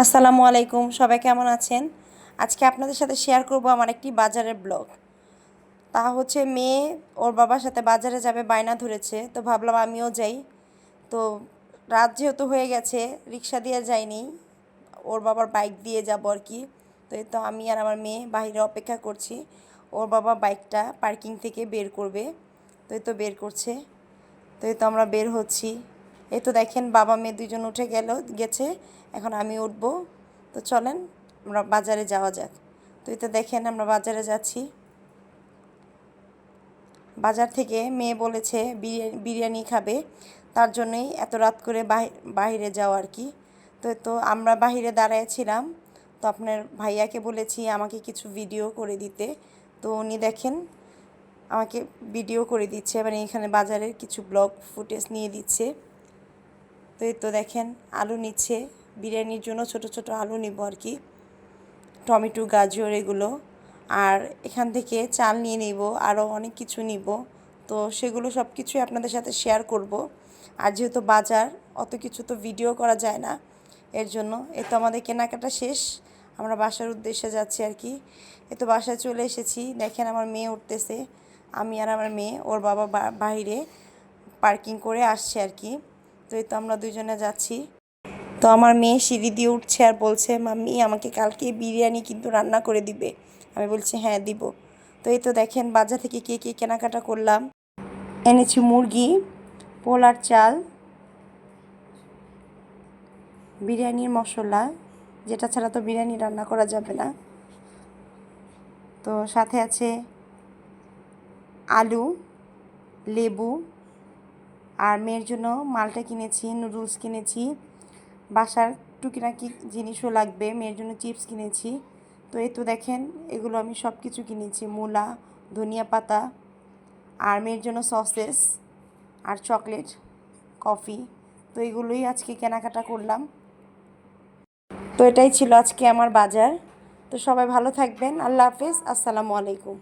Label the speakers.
Speaker 1: আসসালামু আলাইকুম, সবাই কেমন আছেন? আজকে আপনাদের সাথে শেয়ার করব আমার একটি বাজারের ব্লগ তা হচ্ছে মেয়ে ওর বাবার সাথে বাজারে যাবে, বায়না ধরেছে। তো ভাবলাম আমিও যাই। তো রাত যেহেতু হয়ে গেছে, রিক্সা দিয়ে যাইনি, ওর বাবার বাইক দিয়ে যাব আর কি। তো এই তো আমি আর আমার মেয়ে বাইরে অপেক্ষা করছি। ওর বাবা বাইকটা পার্কিং থেকে বের করবে। তো এই তো বের করছে। তো এই তো আমরা বের হচ্ছি। এই তো দেখেন বাবা মেয়ে দুজন উঠে গেল, গেছে। এখন আমি উঠবো। তো চলেন, আমরা বাজারে যাওয়া যাক। তো এই তো দেখেন আমরা বাজারে যাচ্ছি। বাজার থেকে মেয়ে বলেছে বিরিয়ানি খাবে। তার জন্যই এত রাত করে বাইরে যাওয়া আর কি। তো তো আমরা বাহিরে দাঁড়াইছিলাম তো আপনার ভাইয়াকে বলেছি আমাকে কিছু ভিডিও করে দিতে। তো উনি দেখেন আমাকে ভিডিও করে দিচ্ছে। মানে এখানে বাজারের কিছু ব্লগ ফুটেজ নিয়ে দিচ্ছে। তো এই তো দেখেন, আলু নিচ্ছে। বিরিয়ানির জন্য ছোট ছোট আলু নিব আর কি। টমেটো, গাজর এগুলো। আর এখান থেকে চাল নিয়ে নিব আরও অনেক কিছু নিব। তো সেগুলো সব কিছুই আপনাদের সাথে শেয়ার করব। আর যেহেতু বাজার, অত কিছু তো ভিডিও করা যায় না। এর জন্য এ তো আমাদের কেনাকাটা শেষ। আমরা বাসার উদ্দেশ্যে যাচ্ছি আর কি। এ তো বাসায় চলে এসেছি। দেখেন আমার মেয়ে উঠতেছে। আমি আর আমার মেয়ে, ওর বাবা বাইরে পার্কিং করে আসছে আর কি। তো এই তো আমরা দুজনে যাচ্ছি। তো আমার মেয়ে সিঁড়ি দিয়ে উঠছে আর বলছে, মাম্মি, আমাকে কালকে বিরিয়ানি কিন্তু রান্না করে দিবে। আমি বলছি হ্যাঁ দিব। তো এই তো দেখেন বাজার থেকে কে কে কেনাকাটা করলাম। এনেছি মুরগি, পোলার চাল, বিরিয়ানির মশলা, যেটা ছাড়া তো বিরিয়ানি রান্না করা যাবে না। তো সাথে আছে আলু, লেবু আর মেয়ের জন্য মালটা কিনেছি নুডলস কিনেছি। বাসার টুকিনাকি জিনিসও লাগবে, মেয়ের জন্য চিপস কিনেছি। তো এই তো দেখেন, এগুলো আমি সব কিছু কিনেছি, মূলা, ধনিয়া পাতা আর মেয়ের জন্য সসেস আর চকলেট কফি তো এগুলোই আজকে কেনাকাটা করলাম। তো এটাই ছিল আজকে আমার বাজার। তো সবাই ভালো থাকবেন, আল্লাহ হাফেজ, আসসালামু আলাইকুম।